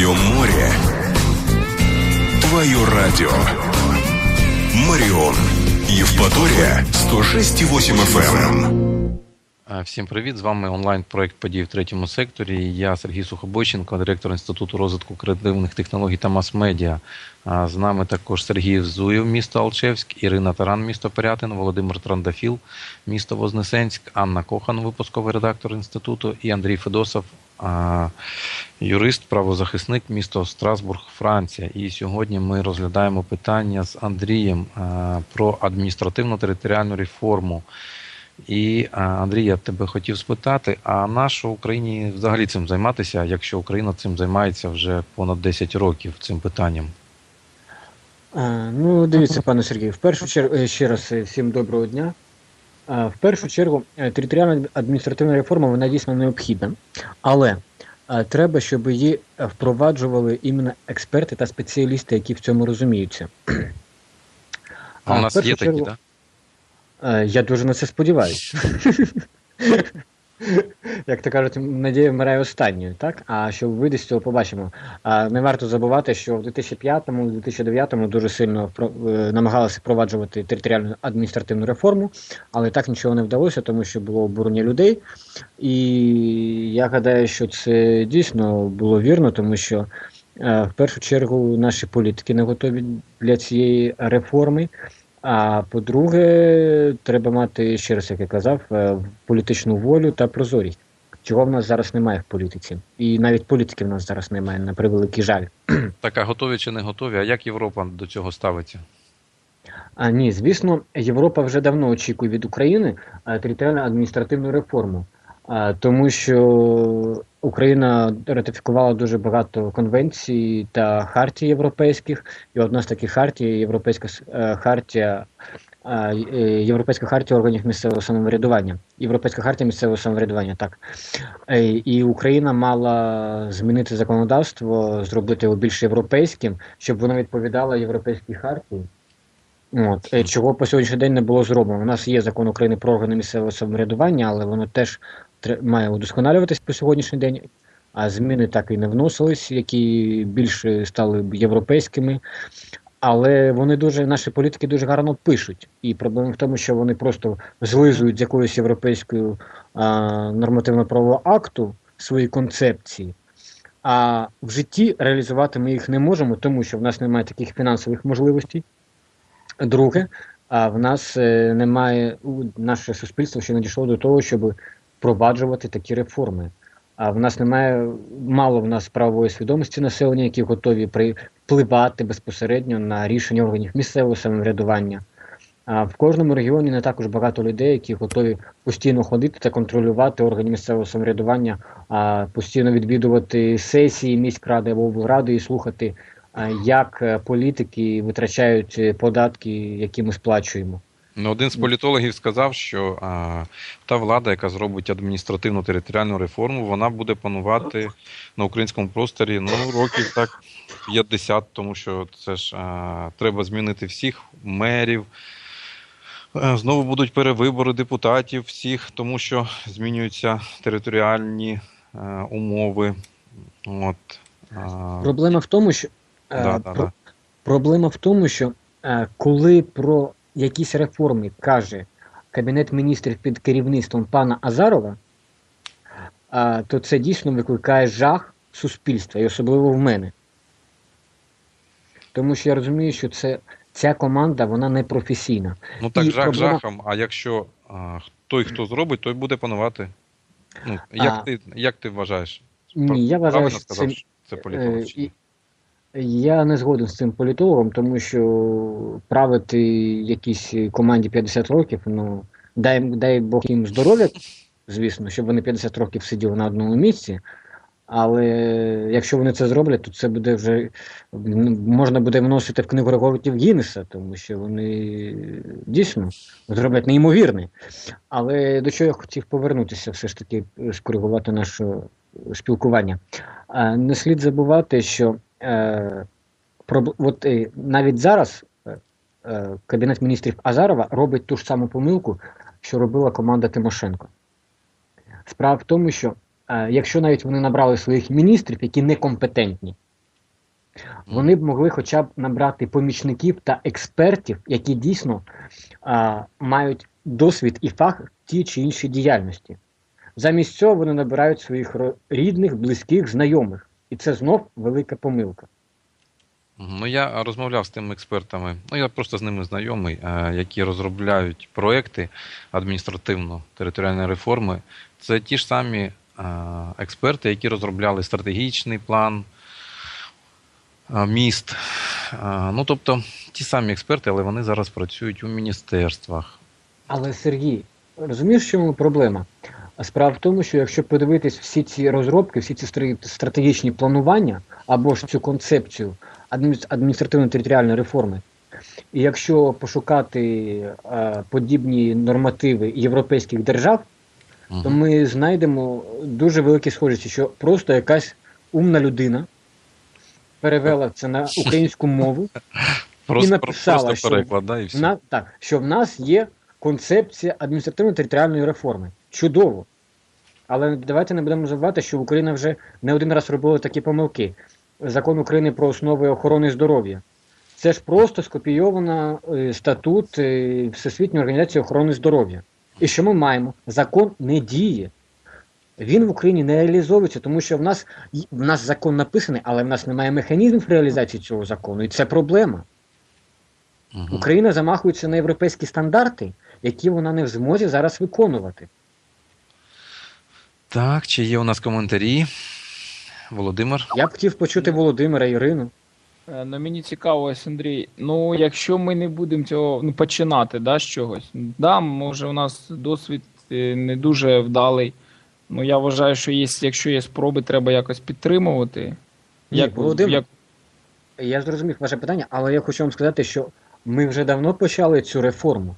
Твое море. Твое радио. Марион. Евпатория. 106,8 FM. Всім привіт! З вами онлайн-проект подій в третьому секторі. Я Сергій Сухобойченко, директор Інституту розвитку креативних технологій та мас-медіа. З нами також Сергій Зуєв, місто Алчевськ, Ірина Таран, місто Пирятин, Володимир Трандафіл, місто Вознесенськ, Анна Кохан, випусковий редактор інституту, і Андрій Федосов, юрист, правозахисник, місто Страсбург, Франція. І сьогодні ми розглядаємо питання з Андрієм про адміністративно-територіальну реформу. І Андрій, я тебе хотів спитати: а нащо Україні взагалі цим займатися, якщо Україна цим займається вже понад 10 років цим питанням? Ну, дивіться, пане Сергію, в першу чергу е, ще раз е, всім доброго дня. В першу чергу, е, територіальна адміністративна реформа вона дійсно необхідна, але треба, щоб її впроваджували іменно експерти та спеціалісти, які в цьому розуміються. А у нас є такі, так? Да? Е, я дуже на це сподіваюся. Як то кажуть, надія вмирає останньою, так? А що вийде з цього побачимо. А Не варто забувати, що в 2005-2009 дуже сильно е, намагалися впроваджувати територіальну адміністративну реформу, але так нічого не вдалося, тому що було обурення людей. І я гадаю, що це дійсно було вірно, тому що е, в першу чергу наші політики не готові для цієї реформи. А по-друге, треба мати ще раз, як я казав, е, політичну волю та прозорість, чого в нас зараз немає в політиці, і навіть політики в нас зараз немає на превеликий жаль. Так, а готові чи не готові? А як Європа до цього ставиться? А ні, звісно, Європа вже давно очікує від України е, територіальну адміністративну реформу тому що Україна ратифікувала дуже багато конвенцій та хартій європейських, і одна з таких хартій Європейська е, хартія. Е, Європейська хартія органів місцевого самоврядування, Європейська хартія місцевого самоврядування, так е, і Україна мала змінити законодавство, зробити його більш європейським, щоб воно відповідало європейській хартії. От чого по сьогоднішній день не було зроблено. У нас є закон України про органи місцевого самоврядування, але воно теж має удосконалюватись по сьогоднішній день, а зміни так і не вносились, які більше стали європейськими. Але вони дуже, наші політики дуже гарно пишуть. І проблема в тому, що вони просто злизують з якоюсь європейською нормативно-правового акту свої концепції. А в житті реалізувати ми їх не можемо, тому що в нас немає таких фінансових можливостей. Друге, а в нас е, немає наше суспільство ще не дійшло до того, щоб впроваджувати такі реформи. А в нас немає мало в нас правової свідомості населення, які готові впливати безпосередньо на рішення органів місцевого самоврядування. А в кожному регіоні не також багато людей, які готові постійно ходити та контролювати органи місцевого самоврядування, а постійно відвідувати сесії міськради або облради і слухати, як е, політики витрачають е, податки, які ми сплачуємо. Ну, один з політологів сказав, що а, та влада, яка зробить адміністративну територіальну реформу, вона буде панувати на українському просторі ну, років так 50, тому що це ж а, треба змінити всіх мерів. Знову будуть перевибори депутатів всіх, тому що змінюються територіальні а, умови. От. Проблема в тому, що да, да, про... да. проблема в тому, що коли про якісь реформи каже Кабінет міністрів під керівництвом пана Азарова, то це дійсно викликає жах суспільства, і особливо в мене. Тому що я розумію, що це, ця команда вона не професійна. Ну так, і жах проблема... жахом, а якщо а, той, хто зробить, той буде панувати. Ну, Як а... ти як ти вважаєш? Ні, я вважаю, що це, це політолог. Я не згоден з цим політологом, тому що правити якійсь команді 50 років, ну дай дай Бог їм здоров'я, звісно, щоб вони 50 років сиділи на одному місці. Але якщо вони це зроблять, то це буде вже можна буде вносити в книгу рекордів Гіннеса, тому що вони дійсно зроблять неймовірне. Але до чого я хотів повернутися, все ж таки скоригувати наше спілкування. Не слід забувати, що е, от, е, навіть зараз е, е, Кабінет міністрів Азарова робить ту ж саму помилку, що робила команда Тимошенко. Справа в тому, що е, якщо навіть вони набрали своїх міністрів, які некомпетентні, вони б могли хоча б набрати помічників та експертів, які дійсно а, мають досвід і фах в тій чи іншій діяльності. Замість цього вони набирають своїх рідних, близьких, знайомих. І це знов велика помилка. Ну, я розмовляв з тими експертами, ну я просто з ними знайомий, е, які розробляють проекти адміністративно-територіальної реформи. Це ті ж самі е, експерти, які розробляли стратегічний план е, міст. Ну, тобто, ті самі експерти, але вони зараз працюють у міністерствах. Але Сергій, розумієш, в чому проблема? А Справа в тому, що якщо подивитись всі ці розробки, всі ці стра- стратегічні планування або ж цю концепцію адміністр- адміністративно-територіальної реформи, і якщо пошукати е, подібні нормативи європейських держав, Мгм. то ми знайдемо дуже великі схожості, що просто якась умна людина перевела це на українську мову Просто, написала, що і на, так, що в нас є концепція адміністративно-територіальної реформи. Чудово. Але давайте не будемо забувати, що Україна вже не один раз робила такі помилки. Закон України про основи охорони здоров'я. Це ж просто скопійована е, статут е, Всесвітньої організації охорони здоров'я. І що ми маємо? Закон не діє. Він в Україні не реалізовується, тому що в нас, в нас закон написаний, але в нас немає механізмів реалізації цього закону. І це проблема. Мгм. Україна замахується на європейські стандарти, які вона не в змозі зараз виконувати. Так, чи є у нас коментарі? Володимир? Я б хотів почути Володимира Ірину. Е, Ну, мені цікаво, ось, Андрій. Ну, якщо ми не будемо цього ну, починати да, з чогось, да, може, у нас досвід е, не дуже вдалий. Ну, я вважаю, що є, якщо є спроби, треба якось підтримувати. Ні, Володимир, як, Я зрозумів ваше питання, але я хочу вам сказати, що ми вже давно почали цю реформу.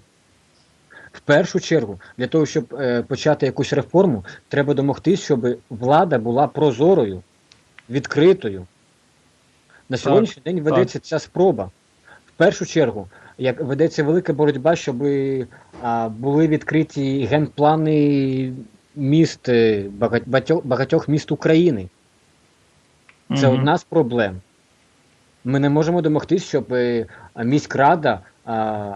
Першу чергу, для того, щоб е, почати якусь реформу, треба домогтись, щоб влада була прозорою, відкритою. На сьогоднішній день ведеться ця спроба. В першу чергу, як ведеться велика боротьба, щоб а, були відкриті генплани міст е, багатьох, багатьох міст України. Це Мгм. одна з проблем. Ми не можемо домогтись, щоб е, міськрада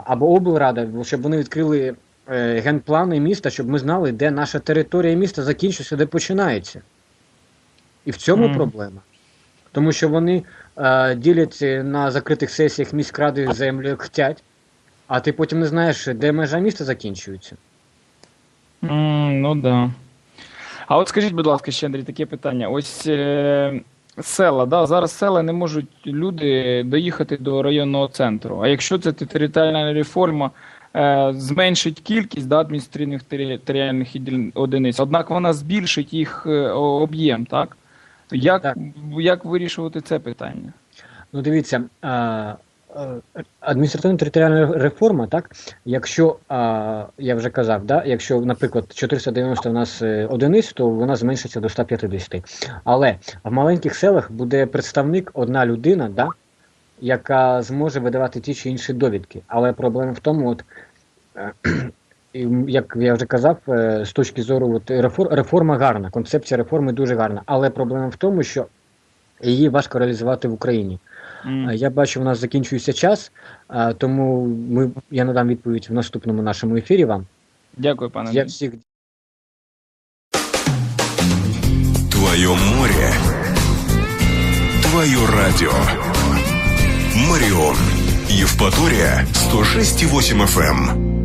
або облрада, щоб вони відкрили е, генплани міста, щоб ми знали, де наша територія міста закінчується, де починається. І в цьому Мгм. проблема. Тому що вони е, ділять е, на закритих сесіях міськради землю як хотять, а ти потім не знаєш, де межа міста закінчується. М, ну да. А от скажіть, будь ласка, ще Андрій, таке питання. Ось е, села, да, зараз села не можуть люди доїхати до районного центру. А якщо це територіальна реформа е, зменшить кількість да, адміністративних територіальних одиниць, однак вона збільшить їх е, об'єм, так? Як, Так. як вирішувати це питання? Ну, дивіться, адміністративно-територіальна реформа, так, якщо, я вже казав, да, якщо, наприклад, 490 у нас е, одиниць, то вона зменшиться до 150. Але в маленьких селах буде представник, одна людина, да, яка зможе видавати ті чи інші довідки. Але проблема в тому, от, е, як я вже казав, е, з точки зору от, реформ, реформа гарна, концепція реформи дуже гарна. Але проблема в тому, що її важко реалізувати в Україні. А, Я бачу, у нас закінчується час, тому ми, я надам відповідь в наступному нашому ефірі вам. Дякую, пане Я всіх Твое море. Твое радио. Марион. Евпатория 106,8 FM.